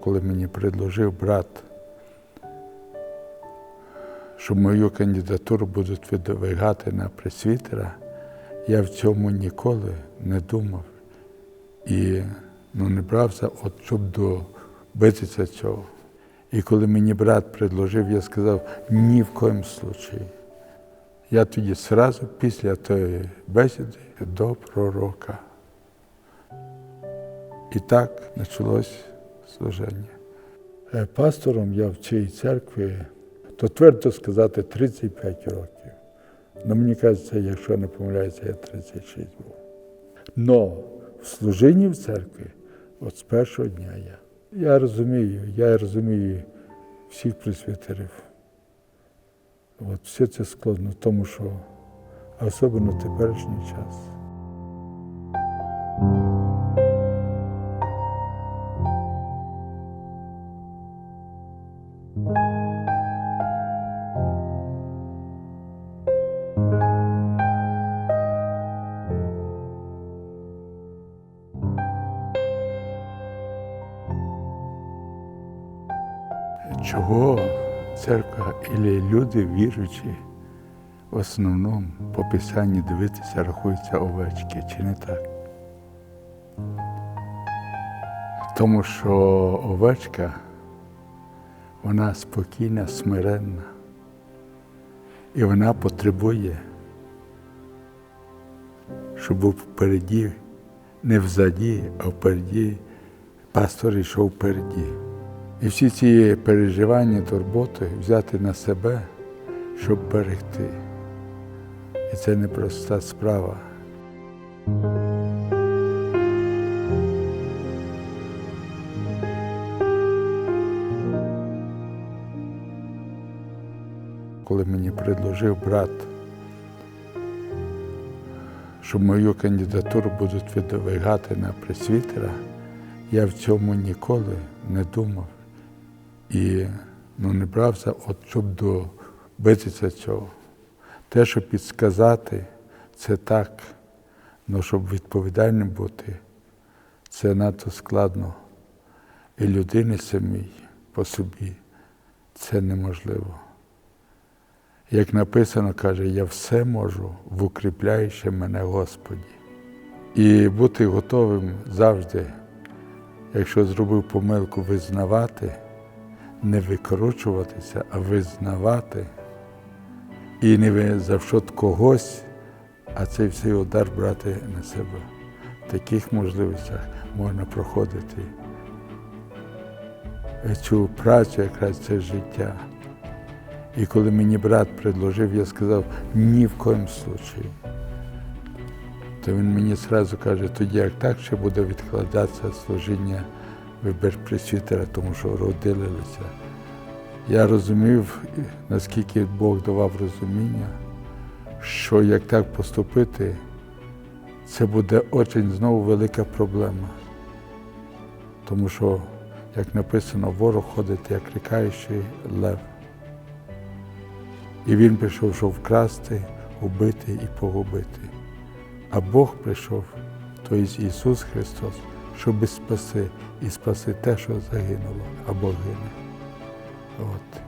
Коли мені предложив брат, що мою кандидатуру будуть видвигати на пресвітера, я в цьому ніколи не думав і ну, не брався, от, щоб добитися цього. І коли мені брат предложив, я сказав ні в коєму случаї. Я тоді зразу після тої бесіди до пророка. І так почалось служення. Е, Пастором я в цій церкві, то твердо сказати, 35 років. Ну, мені кажеться, якщо не помиляюся, я 36 був. Но в служінні в церкві, от з першого дня я. Я розумію, я розумію всіх присвітерів. От все це складно, тому що особливо теперішній час. Люди віруючі в основному по Писанні дивитися, рахуються овечки, чи не так? Тому що овечка, вона спокійна, смиренна, і вона потребує, щоб впереді, не взаді, а впереді, пастор йшов впереді. І всі ці переживання, турботи взяти на себе, щоб берегти. І це непроста справа. Коли мені предложив брат, що мою кандидатуру будуть видвигати на пресвітера, я в цьому ніколи не думав і ну, брався, от щоб добитися цього. Те, щоб підсказати, це так, але щоб відповідальним бути, це надто складно. І людині самій по собі це неможливо. Як написано, каже, я все можу в укріпляючи мене Господі. І бути готовим завжди, якщо зробив помилку, визнавати не викручуватися, а визнавати і не за що когось, а цей всій удар брати на себе. В таких можливостях можна проходити цю працю, якраз це життя. І коли мені брат предложив, я сказав ні в коєму случаї. То він мені одразу каже, тоді як так ще буде відкладатися служіння вибір присвітера, тому що родилися. Я розумів, наскільки Бог давав розуміння, що як так поступити, це буде дуже знову велика проблема. Тому що, як написано, ворог ходить, як рікаючий лев. І він прийшов, щоб вкрасти, убити і погубити. А Бог прийшов, тобто Ісус Христос щоб спаси і спаси те, що загинуло або гине. От.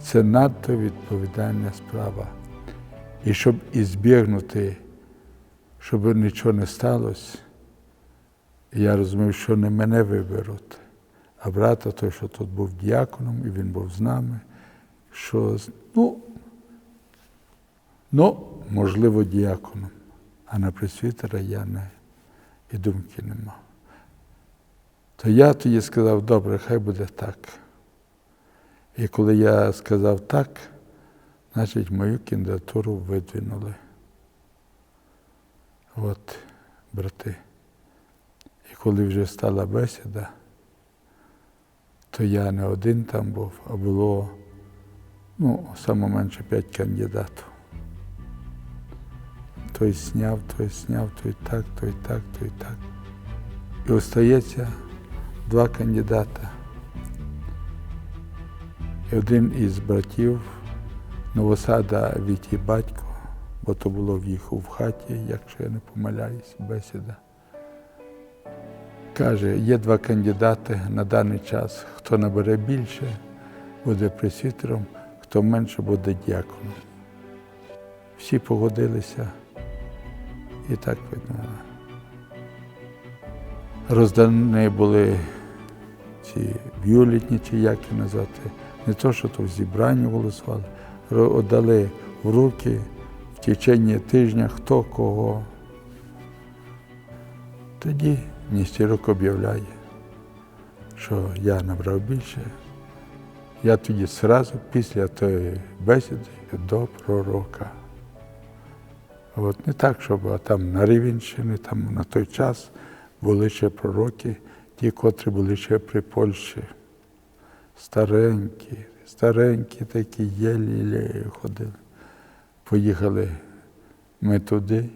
Це надто відповідальна справа. І щоб ізбігнути, щоб нічого не сталося, я розумів, що не мене виберуть, а брата той, що тут був діаконом, і він був з нами, що ну, ну можливо, діаконом, а на пресвітера я не і думки не мав. То я тоді сказав, добре, хай буде так. І коли я сказав так, значить мою кандидатуру видвинули. От, брати. І коли вже стала бесіда, то я не один там був, а було ну, саме менше п'ять кандидатів. Той сняв, той сняв, той так, той так, той так. І остається два кандидата. І один із братів Новосада Віті батько, бо то було в їх в хаті, якщо я не помиляюсь, бесіда. каже, є два кандидати на даний час. Хто набере більше, буде пресвітером, хто менше буде діаконом. Всі погодилися і так видно. Роздані були ці бюлетні, чи як їх назвати, не то, що то в зібранні голосували, віддали в руки в течение тижня хто кого. Тоді Ністерок об'являє, що я набрав більше. Я тоді зразу після тої бесіди до пророка. От не так, щоб а там на Рівенщині, там на той час були ще пророки, ті, котрі були ще при Польщі. Старенькі, старенькі такі єлі ходили. Поїхали ми туди.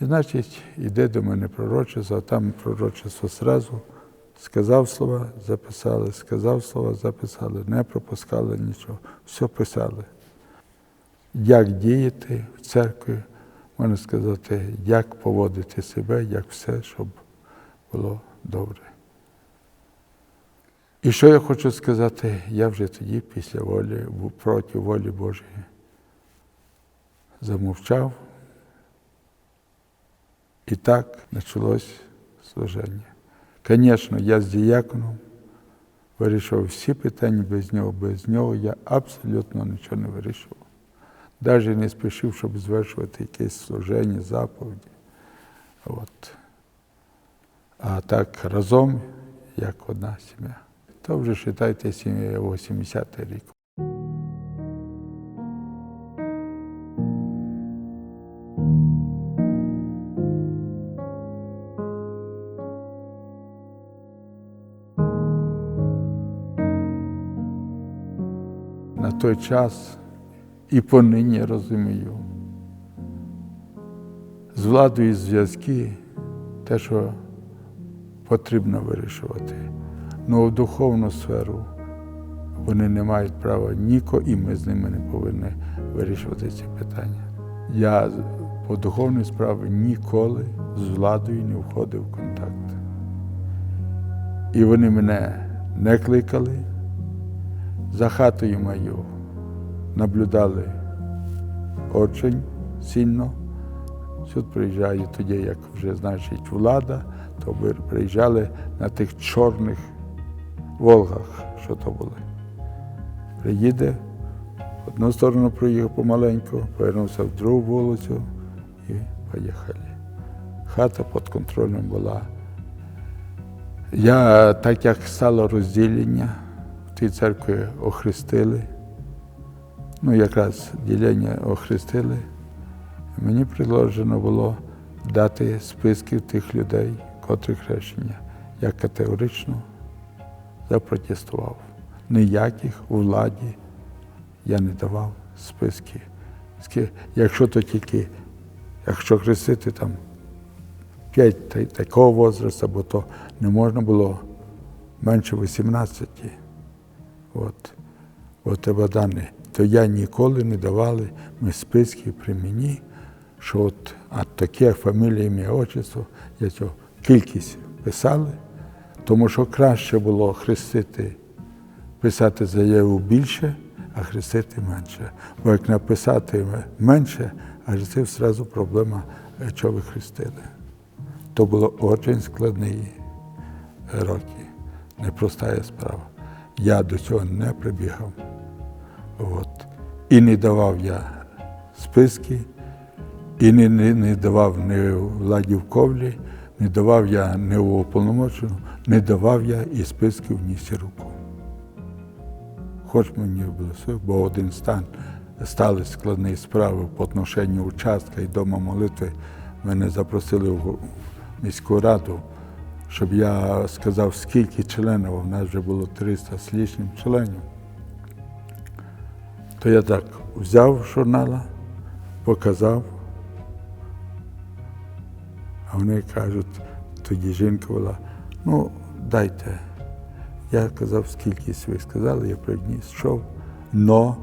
І значить, іде до мене пророчество, а там пророчество зразу. Сказав слова, записали, сказав слова, записали, не пропускали нічого, все писали. Як діяти в церкві, можна сказати, як поводити себе, як все, щоб було добре. І що я хочу сказати, я вже тоді, після волі, проти волі Божої, замовчав. І так почалось служення. Звісно, я з діяконом вирішував всі питання без нього. Без нього я абсолютно нічого не вирішував. Навіть не спішив, щоб звершувати якесь служення, заповіді. От. А так разом, як одна сім'я. То вже вважайте 80 рік. на той час і понині розумію. З владою зв'язки те, що потрібно вирішувати. Ну в духовну сферу вони не мають права ніко, і ми з ними не повинні вирішувати ці питання. Я по духовній справі ніколи з владою не входив в контакт. І вони мене не кликали за хатою мою наблюдали очень сильно. Сюди приїжджає тоді, як вже значить влада, то приїжджали на тих чорних Волгах, що то були. Приїде, в одну сторону проїхав помаленьку, повернувся в другу вулицю і поїхали. Хата під контролем була. Я, так як стало розділення, в тій церкві охрестили. Ну, якраз ділення охрестили. Мені предложено було дати списки тих людей, котрі хрещення. Я категорично запротестував. Ніяких у владі я не давав списки. Якщо то тільки, якщо хрестити там п'ять такого возрасту, бо то не можна було менше 18. От. Бо треба дані. То я ніколи не давали ми списки при мені, що от, а таке фамілія, ім'я, отчество, я цього кількість писали, тому що краще було хрестити, писати заяву більше, а хрестити менше. Бо як написати менше, а хрестив одразу проблема, е, що ви хрестили. То було дуже складні роки, непроста справа. Я до цього не прибігав. От. І не давав я списки, і не, не, не давав ні владі в ковлі, не давав я ні в уповномочену, не давав я і списків ні сіруку. Хоч мені все, бо один стан стали складні справи по отношенню участка і дома молитви. Мене запросили в міську раду, щоб я сказав, скільки членів, у нас вже було 300 з лишнім членів. То я так взяв журнала, показав, а вони кажуть, тоді жінка була, ну, дайте. Я казав, скільки ви сказали, я приніс, йшов. Но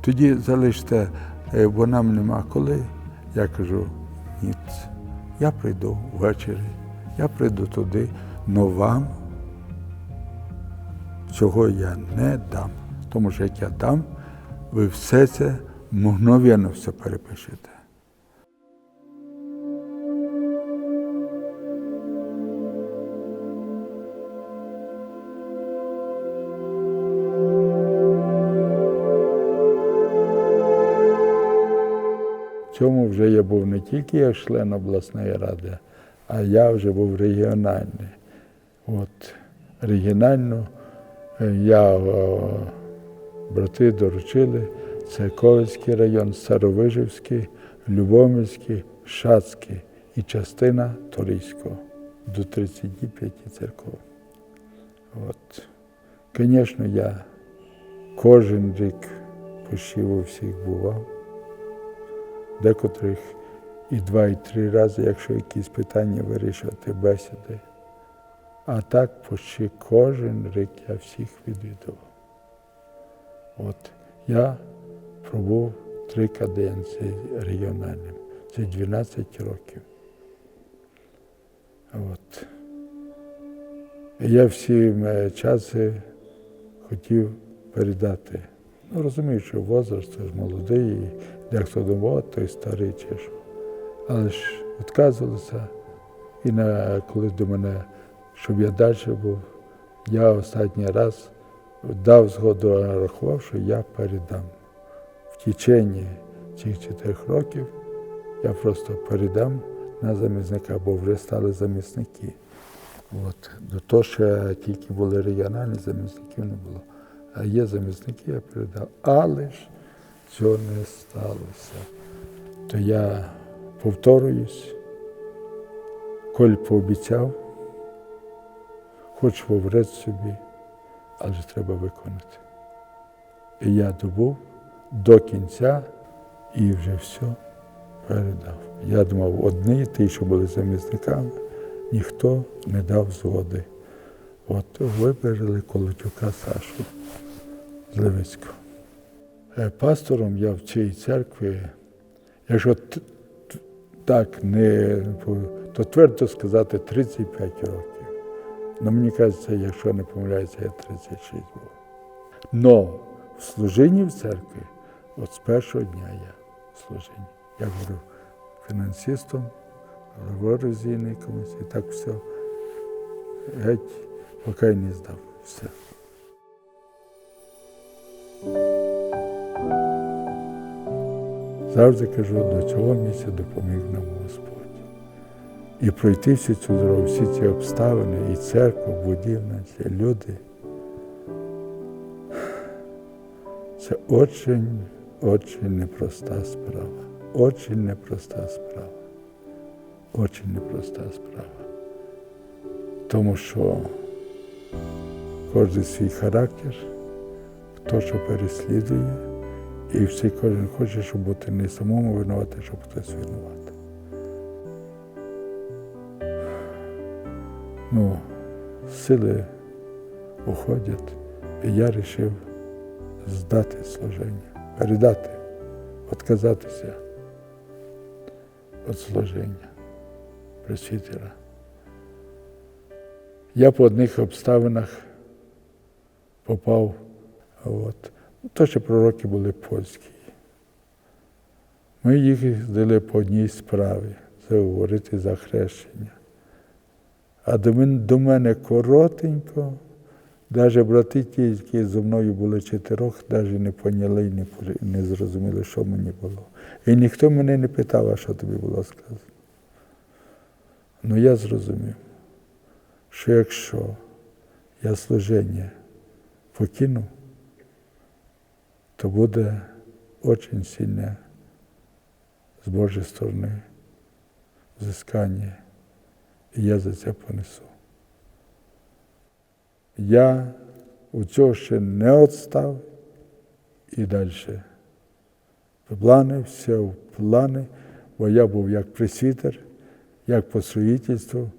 тоді залиште, е, бо нам нема коли. Я кажу, ні, я прийду ввечері, я прийду туди. но вам цього я не дам. Тому що як я дам, ви все це мгновенно все перепишете. Цьому вже я був не тільки як член обласної ради, а я вже був регіональний. От регіонально е, я брати доручили це Ковальський район, Старовижівський, Любомирський, Шацький і частина Торійського до 35 церков. От. Звісно, я кожен рік почти у всіх бував декотрих і два, і три рази, якщо якісь питання вирішувати бесіди. А так почти кожен рік я всіх відвідував. От я пробув три каденції регіональним. Це 12 років. От. Я всі часи хотів передати. Ну, розумію, що возраст це ж молодий, і дехто думав, той старий чи що. Але ж відказувалися. І на, коли до мене, щоб я далі був, я останній раз дав згоду, рахував, що я передам. В течение цих чотирьох років я просто передам на замісника, бо вже стали замісники. От. До того, що тільки були регіональні замісників не було. А є замісники, я передав. Але ж цього не сталося. То я повторююсь, коль пообіцяв, хоч поврець собі, але треба виконати. І я добув до кінця і вже все передав. Я думав, одні, ті, що були замісниками, ніхто не дав згоди. От вибрали Колотюка Сашу з Левицького. Е, Пастором я в цій церкві, якщо так не то твердо сказати 35 років. Ну, мені кажеться, якщо не помиляюся, я 36 був. Но в служінні в церкві, от з першого дня я в служінні. Я говорю фінансистом, ревізійної комісії, так все. Геть, поки я не здав. Все. Завжди кажу, до цього місця допоміг нам Господь. І пройти всю цю дорогу, всі ці обставини, і церква, будівля, ці люди. Це очень, очень непроста справа. Очень непроста справа. Очень непроста справа. Тому що кожен свій характер, хто що переслідує, і всі кожен хоче, щоб бути не самому винуватий, щоб хтось винуватий. Ну, сили уходять, і я вирішив здати служення, передати, відказатися від служення пресвітера. Я по одних обставинах попав, от, ще пророки були польські. Ми їх здали по одній справі, це говорити за хрещення. А до мене, до мене коротенько, навіть брати ті, які зі мною були чотирьох, навіть не поняли і не, не зрозуміли, що мені було. І ніхто мене не питав, а що тобі було сказано. Ну я зрозумів, що якщо я служення покину, то буде дуже сильне з Божої сторони взискання, і я за це понесу. Я у цього ще не відстав і далі. В плани, все в плани, бо я був як пресвітер, як по строїтельству,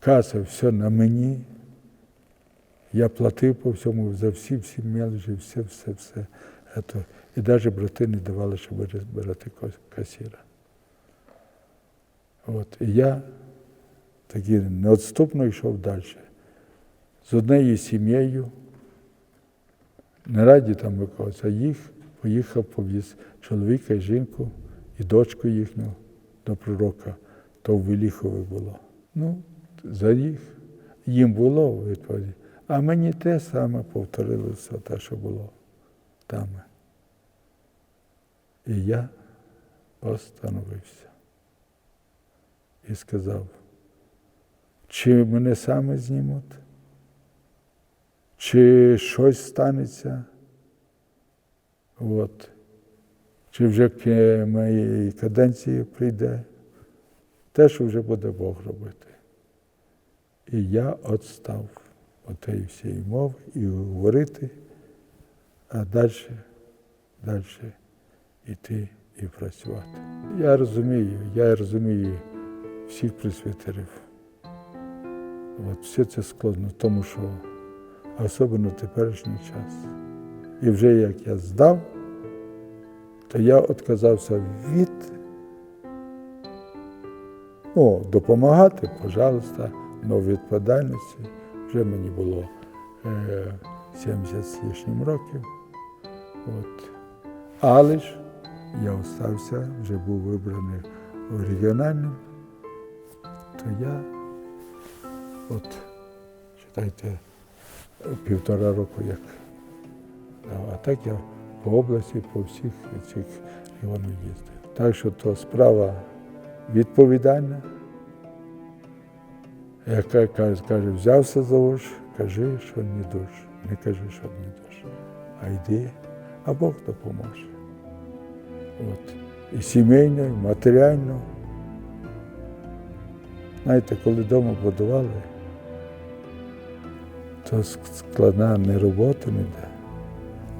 каса все на мені. Я платив по всьому за всі, всі мелочі, все, все, все. Ето. І навіть брати не давали, щоб розбирати касіра. От. І я Тоді неодступно йшов далі. З однією сім'єю, не раді там виконуватися, а їх поїхав повіз чоловіка і жінку і дочку їхню до пророка, то в Веліхові було. Ну, за їх їм було відповіді. А мені те саме повторилося, те, що було там. І я остановився і сказав, чи мене саме знімуть, чи щось станеться, от, чи вже к моїй каденції прийде, те, що вже буде Бог робити. І я отстав тієї всієї мови і говорити, а далі, далі йти і працювати. Я розумію, я розумію всіх присвітерів. От все це складно, тому що особливо теперішній час. І вже як я здав, то я відказався від ну, допомагати, пожалуйста, але відповідальності вже мені було е, 70 з лишнім років. От. Але ж я остався, вже був вибраний регіональним, то я от, читайте, півтора року як. А так я по області, по всіх цих регіонах їздив. Так що то справа відповідальна. Яка каже, каже, взявся за уж, кажи, що не душ. Не кажи, що не душ. А йди, а Бог допоможе. От. І сімейно, і матеріально. Знаєте, коли вдома будували, то складна не робота ніде,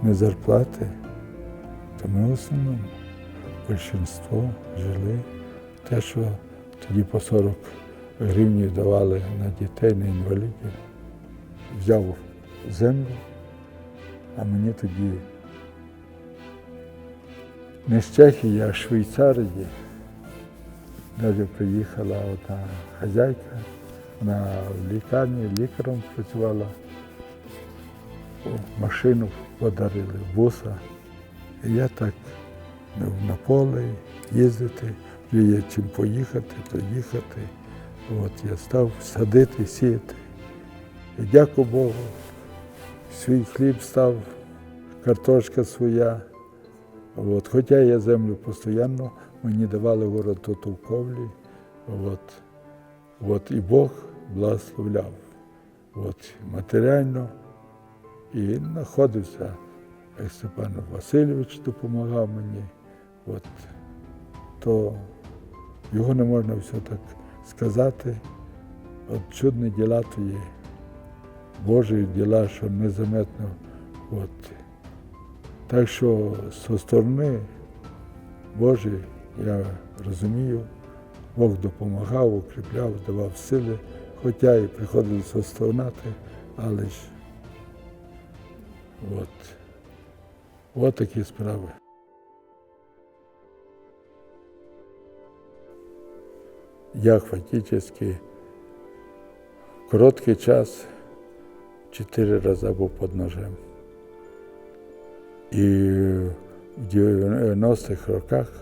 не зарплати, то ми в основному більшинство жили. Те, що тоді по 40 гривнів давали на дітей, на інвалідів, взяв землю, а мені тоді не з Чехії, а з Швейцарії. Навіть приїхала одна хазяйка, вона в лікарні лікарем працювала, машину подарили, буса. І я так на поле їздити, є чим поїхати, то. От я став садити, сіяти. Дякую Богу, свій хліб став, картошка своя. От, хоча я землю постійно, мені давали город Товковлі, от, от, і Бог благословляв. От, матеріально і знаходився, Степан Васильович допомагав мені. От, то його не можна все так сказати. От чудні діла то є. Божі діла, що незаметно. От. Так що зі сторони Божої я розумію, Бог допомагав, укріпляв, давав сили, хоча і приходилося стогнати, але ж от, от такі справи. Я фактично короткий час чотири рази був під ножем. І в 90-х роках,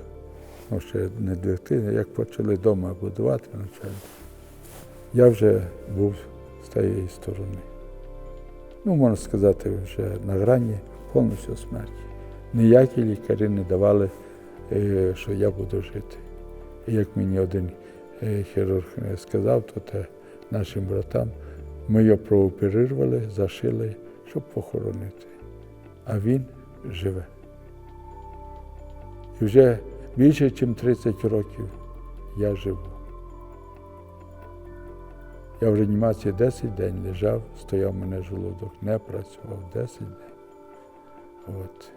ну ще не 2000, як почали вдома будувати навчання, я вже був з тієї сторони. Ну, можна сказати, вже на грані повністю смерті. Ніякі лікарі не давали, що я буду жити. І як мені один хірург сказав, то нашим братам, ми його прооперували, зашили, щоб похоронити. А він живе. І вже більше, ніж 30 років я живу. Я в реанімації 10 день лежав, стояв мене желудок, не працював 10 день. От.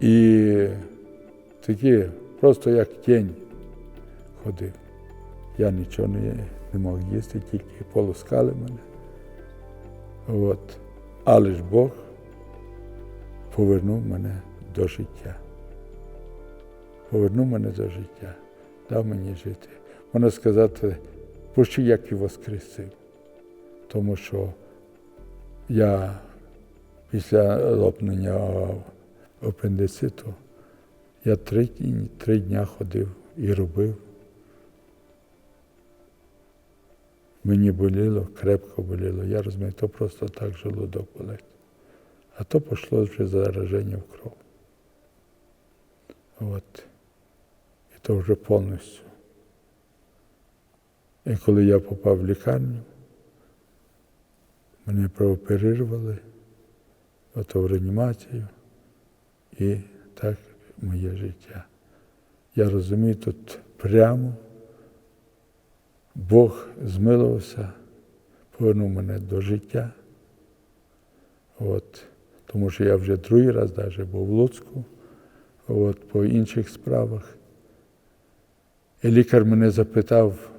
І такі просто як тінь ходив. Я нічого не, не мог їсти, тільки полоскали мене. От. Але ж Бог повернув мене до життя. Повернув мене до життя, дав мені жити. Можна сказати, почти як і воскресив. Тому що я після лопнення апендициту я три, три дня ходив і робив. Мені боліло, крепко боліло. Я розумію, то просто так желудок болить. А то пішло вже зараження в кров. От. І то вже повністю. І коли я попав в лікарню, мене прооперували, ото в реанімацію, і так моє життя. Я розумію, тут прямо Бог змилувався, повернув мене до життя. От. Тому що я вже другий раз навіть був в Луцьку, от, по інших справах. І лікар мене запитав,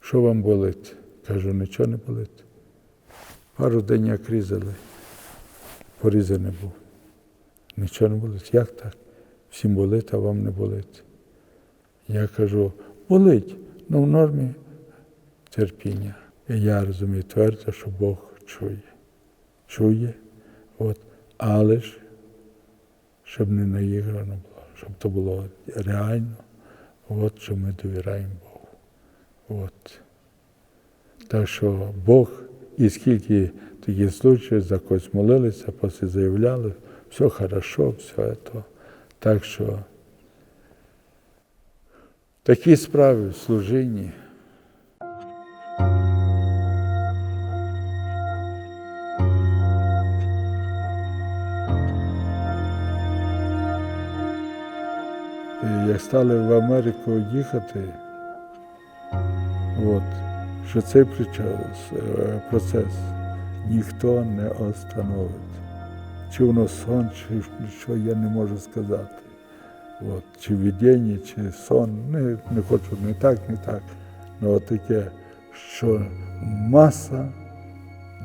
що вам болить? Кажу, нічого не болить. Пару день як різали, порізаний був. Нічого не болить. Як так? Всім болить, а вам не болить. Я кажу, болить, ну в нормі терпіння. І я розумію твердо, що Бог чує. Чує, от, але ж, щоб не наіграно було, щоб то було реально, от що ми довіряємо Богу. От. Так що Бог, і скільки таких случаїв, за когось молилися, після заявляли, все хорошо, все це. Так що такі справи в служінні. Як стали в Америку їхати, от, що цей е, процес ніхто не остановить. Чи воно сон, чи що я не можу сказати. От, чи видіння, чи сон, не, не хочу не так, не так. Ну таке, що маса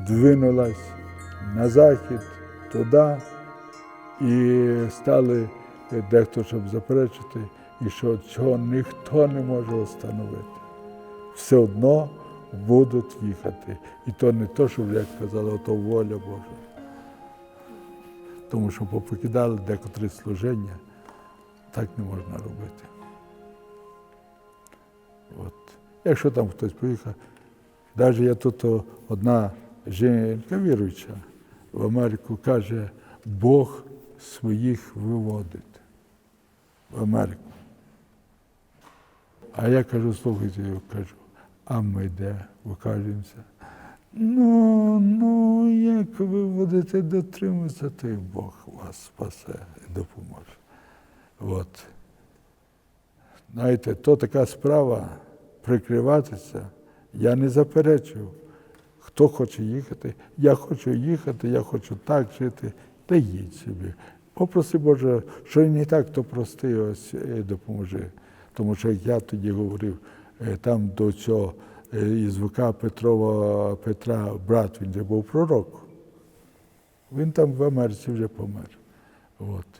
двинулась на захід, туди, і стали е, дехто, щоб заперечити, і що цього ніхто не може встановити. Все одно будуть їхати. І то не то, що як казали, то воля Божа. Тому що попокидали декотрі служення, так не можна робити. От. Якщо там хтось поїхав, навіть я тут одна жінка віруюча в Америку каже, Бог своїх виводить в Америку. А я кажу, слухайте, я кажу, а ми де викажемося? Ну, ну, як ви будете дотримуватися, то і Бог вас спасе і допоможе. От. Знаєте, то така справа прикриватися. Я не заперечую. Хто хоче їхати, я хочу їхати, я хочу так жити, та їдь собі. Попроси Боже, що не так, то прости, ось допоможи. Тому що як я тоді говорив, е, там до цього е, із ВК Петрова Петра, брат, він же був пророк. Він там в Америці вже помер. От.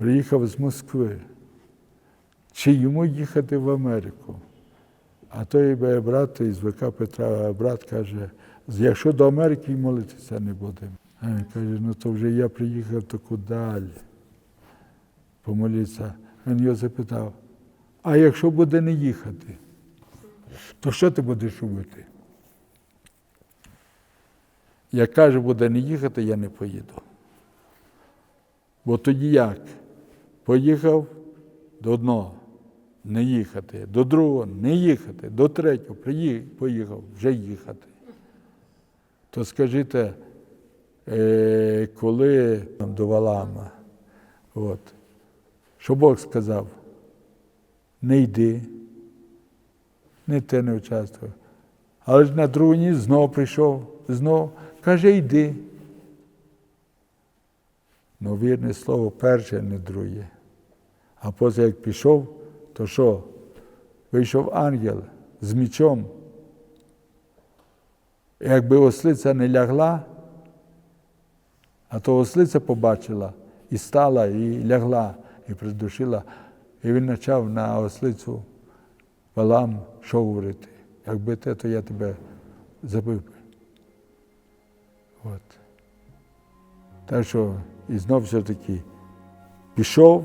Приїхав з Москви. Чи йому їхати в Америку? А той брат із ВК Петра, брат каже, якщо до Америки молитися не будемо. А він каже, ну то вже я приїхав таку далі. Помолитися. Він його запитав, а якщо буде не їхати, то що ти будеш робити? Як каже, буде не їхати, я не поїду. Бо тоді як? Поїхав до одного, не їхати, до другого не їхати, до третього поїхав, вже їхати. То скажіть, е, коли до Валама, от, що Бог сказав, не йди, не ти не участвуй. Але ж на другу ніч знову прийшов, знову каже, йди. Ну, вірне слово, перше, не друге. А потім як пішов, то що? Вийшов ангел з мічом. Якби ослиця не лягла, а то ослиця побачила і стала, і лягла, і придушила. І він почав на ослицю Валам, що говорити? Якби те, то я тебе забив би. От. Так що і знов все-таки пішов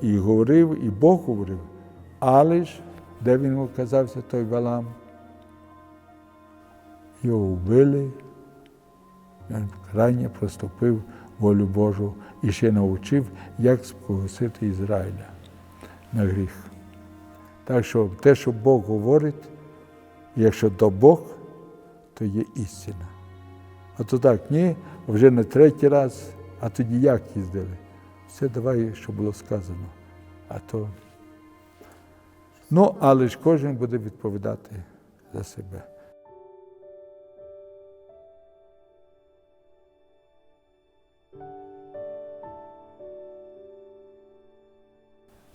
і говорив, і Бог говорив, але ж, де він оказався, той Валам? Його вбили, він крайне проступив волю Божу і ще навчив, як спогасити Ізраїля на гріх. Так що те, що Бог говорить, якщо то Бог, то є істина. А то так, ні, вже не третій раз, а тоді як їздили? Все давай, що було сказано. А то. Ну, але ж кожен буде відповідати за себе.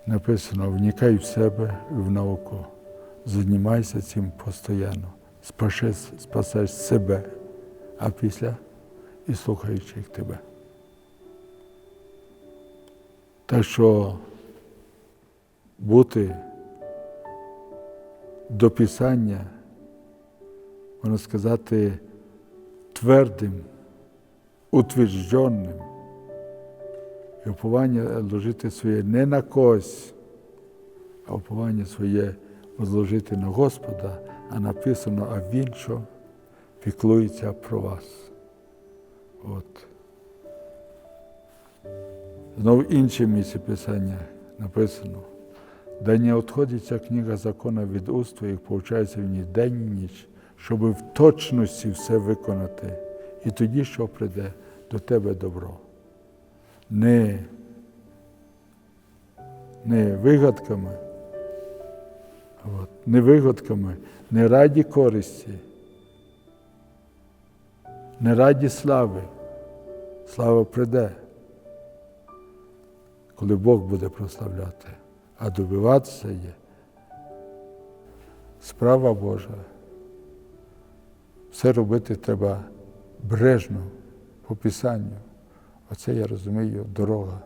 Написано, вникай в себе і в науку. Займайся цим постійно. Спасеш, спасеш себе, а після і слухаючих тебе. Так що бути до Писання, можна сказати, твердим, утвердженим, і уповання ложити своє не на когось, а уповання своє возложити на Господа, а написано, а Він що піклується про вас. От. Знову в іншому місці Писання написано, да не відходить ця книга закону від уст твоїх, повчається в ній день і ніч, щоб в точності все виконати, і тоді, що прийде до тебе добро. Не, не вигадками, от, не вигадками, не раді користі, не раді слави. Слава прийде коли Бог буде прославляти, а добиватися є справа Божа. Все робити треба брежно, по Писанню. Оце я розумію дорога.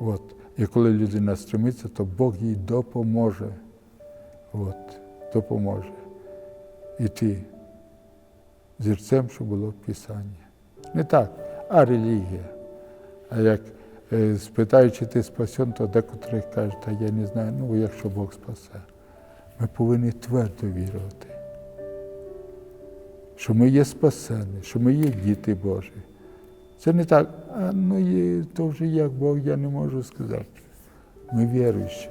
От. І коли людина стремиться, то Бог їй допоможе. От. Допоможе. Іти зірцем, що було в Писанні. Не так, а релігія. А як Е, спитають, чи ти спасен, то декотрі кажуть, та я не знаю, ну якщо Бог спасе. Ми повинні твердо вірувати, що ми є спасені, що ми є діти Божі. Це не так, а ну є, то вже як Бог, я не можу сказати. Ми віруючі,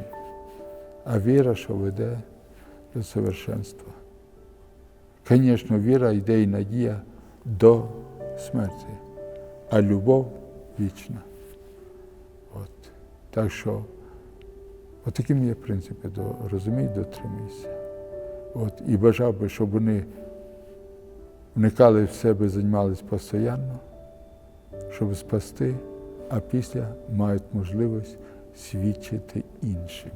а віра, що веде до совершенства. Звісно, віра йде і надія до смерті, а любов вічна. Так що, от таким є принципи, до, розумій, дотримуйся. От. І бажав би, щоб вони вникали в себе, займалися постійно, щоб спасти, а після мають можливість свідчити іншим.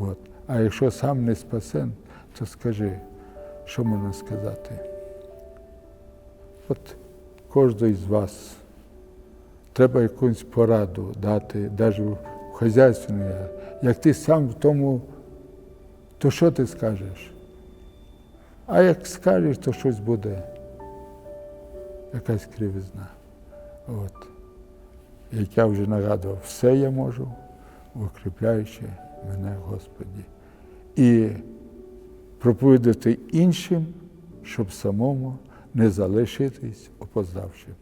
От. А якщо сам не спасен, то скажи, що можна сказати? От кожен з вас треба якусь пораду дати, навіть в. Як ти сам в тому, то що ти скажеш? А як скажеш, то щось буде. Якась кривизна. От. Як я вже нагадував, все я можу, укріпляючи мене, Господі. І проповідати іншим, щоб самому не залишитись опоздавшим.